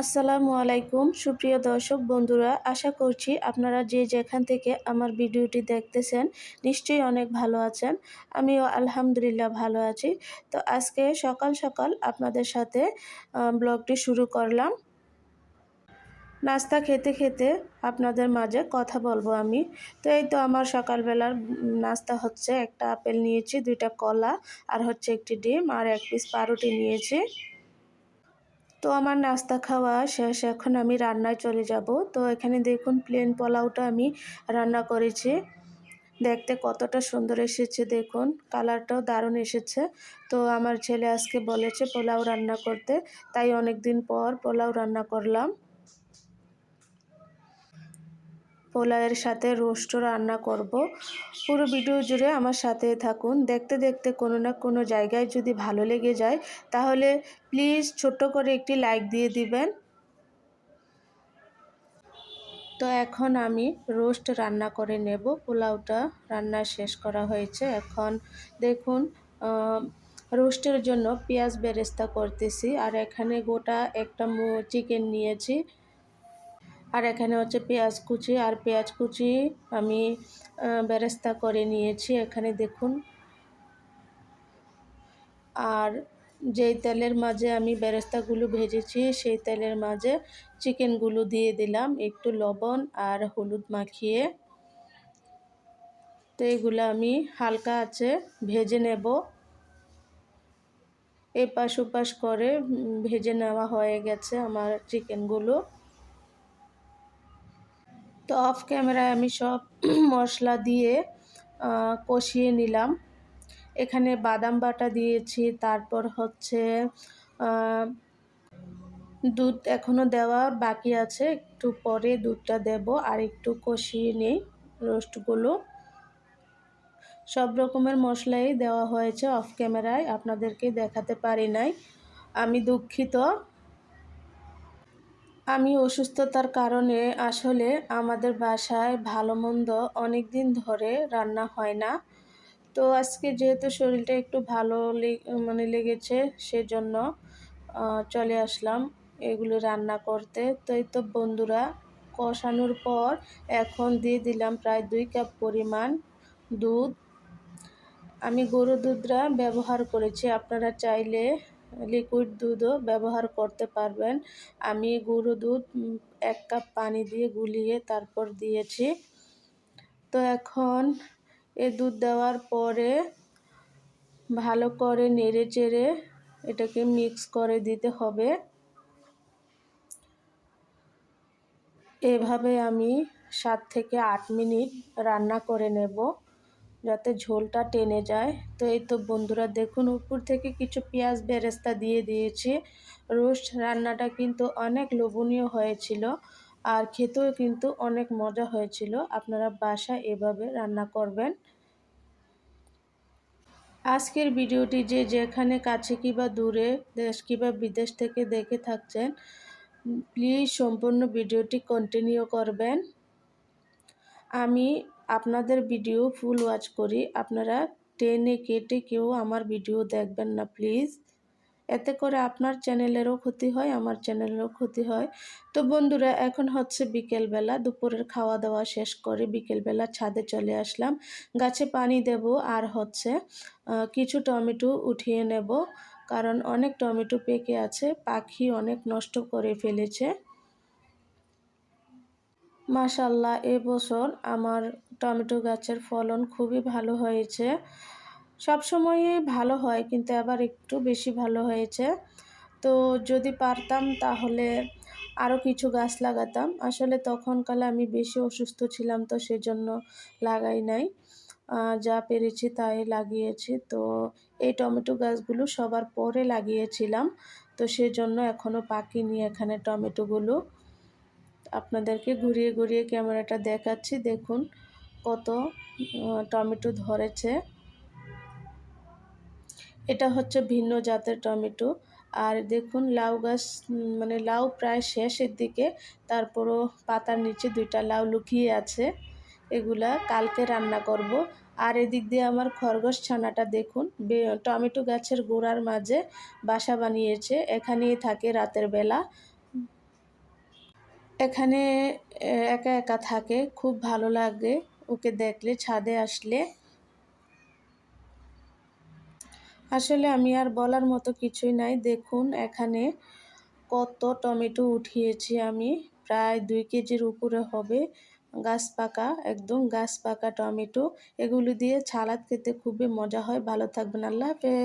আসসালামু আলাইকুম। সুপ্রিয় দর্শক বন্ধুরা, আশা করছি আপনারা যে যেখান থেকে আমার ভিডিওটি দেখতেছেন, নিশ্চয়ই অনেক ভালো আছেন। আমিও আলহামদুলিল্লাহ ভালো আছি। তো আজকে সকাল সকাল আপনাদের সাথে ব্লগটি শুরু করলাম। নাস্তা খেতে খেতে আপনাদের মাঝে কথা বলব আমি। তো এই তো আমার সকালবেলার নাস্তা হচ্ছে, একটা আপেল নিয়েছি, দুইটা কলা, আর হচ্ছে একটি ডিম, আর এক পিস পাউরুটি নিয়েছি। তো আমার নাস্তা খাওয়া শেষ, এখন আমি রান্নায় চলে যাব। তো এখানে দেখুন প্লেন পোলাওটা আমি রান্না করেছি। দেখতে কতটা সুন্দর এসেছে দেখুন কালারটাও দারুণ এসেছে। তো আমার ছেলে আজকে বলেছে পোলাও রান্না করতে, তাই অনেক দিন পর পোলাও রান্না করলাম। পোলাওয়ের সাথে রোস্টও রান্না করব। পুরো ভিডিও জুড়ে আমার সাথে থাকুন। দেখতে দেখতে কোনো না কোনো জায়গায় যদি ভালো লেগে যায়, তাহলে প্লিজ ছোট্ট করে একটি লাইক দিয়ে দিবেন। তো এখন আমি রোস্ট রান্না করে নেব। পোলাওটা রান্না শেষ করা হয়েছে। এখন দেখুন রোস্টের জন্য পেঁয়াজ বেরেস্তা করতেছি। আর এখানে গোটা একটা চিকেন নিয়েছি। আর এখানে হচ্ছে পেঁয়াজ কুচি, আর পেঁয়াজ কুচি আমি বেরেস্তা করে নিয়েছি, এখানে দেখুন। আর যেই তেলের মাঝে আমি বেরেস্তাগুলো ভেজেছি, সেই তেলের মাঝে চিকেনগুলো দিয়ে দিলাম, একটু লবণ আর হলুদ মাখিয়ে। তো এগুলো আমি হালকা আছে ভেজে নেব। এপাশ ওপাশ করে ভেজে নেওয়া হয়ে গেছে আমার চিকেনগুলো। তো অফ ক্যামেরায় আমি সব মশলা দিয়ে কষিয়ে নিলাম। এখানে বাদাম বাটা দিয়েছি, তারপর হচ্ছে দুধ এখনও দেওয়া বাকি আছে। একটু পরে দুধটা দেব, আর একটু কষিয়ে নিই রোস্টগুলো। সব রকমের মশলাই দেওয়া হয়েছে অফ ক্যামেরায়, আপনাদেরকে দেখাতে পারি নাই। আমি দুঃখিত। আমি অসুস্থতার কারণে আসলে আমাদের বাসায় ভালো মন্দ অনেক দিন ধরে রান্না হয় না। তো আজকে যেহেতু শরীরটা একটু ভালো মানে লেগেছে সেজন্য চলে আসলাম এগুলো রান্না করতে। তো এই তো বন্ধুরা, কষানোর পর এখন দিয়ে দিলাম প্রায় দুই কাপ পরিমাণ দুধ। আমি গরু দুধরা ব্যবহার করেছি, আপনারা চাইলে লিকুইড দুধও ব্যবহার করতে পারবেন। আমি গুঁড়ো দুধ এক কাপ পানি দিয়ে গুলিয়ে তারপর দিয়েছি। তো এখন এ দুধ দেওয়ার পরে ভালো করে নেড়ে চেড়ে এটাকে মিক্স করে দিতে হবে। এভাবে আমি সাত থেকে আট মিনিট রান্না করে নেব। যাতে ঝোলটা টেনে যায়। তো এই তো বন্ধুরা, দেখুন উপর থেকে কিছু পেঁয়াজ বেরেস্তা দিয়ে দিয়েছি। রোস্ট রান্নাটা কিন্তু অনেক লোভনীয় হয়েছিল আর খেতেও কিন্তু অনেক মজা হয়েছিল। আপনারা বাসা এভাবে রান্না করবেন। আজকের ভিডিওটি যে যেখানে কাছে কিবা দূরে, দেশ কিবা বিদেশ থেকে দেখে থাকছেন, প্লিজ সম্পূর্ণ ভিডিওটি কন্টিনিউ করবেন। আমি আপনাদের ভিডিও ফুল ওয়াচ করি। আপনারা টেনে কেটে কেউ আমার ভিডিও দেখবেন না, প্লিজ। এতে করে আপনার চ্যানেলেরও ক্ষতি হয়, আমার চ্যানেলেরও ক্ষতি হয়। তো বন্ধুরা, এখন হচ্ছে বিকেলবেলা, দুপুরের খাওয়া দাওয়া শেষ করে বিকেলবেলা ছাদে চলে আসলাম। গাছে পানি দেব আর হচ্ছে কিছু টমেটো উঠিয়ে নেব। কারণ অনেক টমেটো পেকে আছে, পাখি অনেক নষ্ট করে ফেলেছে। মাশাল্লাহ এবছর আমার টমেটো গাছের ফলন খুবই ভালো হয়েছে। সব সময়ই ভালো হয়, কিন্তু আবার একটু বেশি ভালো হয়েছে। তো যদি পারতাম তাহলে আরও কিছু গাছ লাগাতাম। আসলে তখনকালে আমি বেশি অসুস্থ ছিলাম, তো সেজন্য লাগাই নাই। যা পেরেছি তাই লাগিয়েছি। তো এই টমেটো গাছগুলো সবার পরে লাগিয়েছিলাম, তো সেজন্য এখনও পাকিনি এখানে টমেটোগুলো। আপনাদেরকে ঘুরিয়ে ঘুরিয়ে ক্যামেরাটা দেখাচ্ছি। দেখুন কত টমেটো ধরেছে। এটা হচ্ছে ভিন্ন জাতের টমেটো। আর দেখুন লাউ গাছ মানে লাউ প্রায় শেষের দিকে, তারপরও পাতার নিচে দুইটা লাউ লুকিয়ে আছে। এগুলা কালকে রান্না করব। আর এদিক দিয়ে আমার খরগোশ ছানাটা দেখুন টমেটো গাছের গোড়ার মাঝে বাসা বানিয়েছে। এখানেই থাকে রাতের বেলা। এখানে একা একা থাকে, খুব ভালো লাগে। ওকে দেখলে, ছাদে আসলে। আসলে আমি আর বলার মতো কিছুই নাই। দেখুন এখানে কত টমেটো উঠিয়েছি আমি। প্রায় দুই কেজির উপরে হবে গাছ পাকা, একদম গাছ পাকা টমেটো। এগুলো দিয়ে ছালাদ খেতে খুবই মজা হয়। ভালো থাকবেন। আল্লাহ হাফেজ।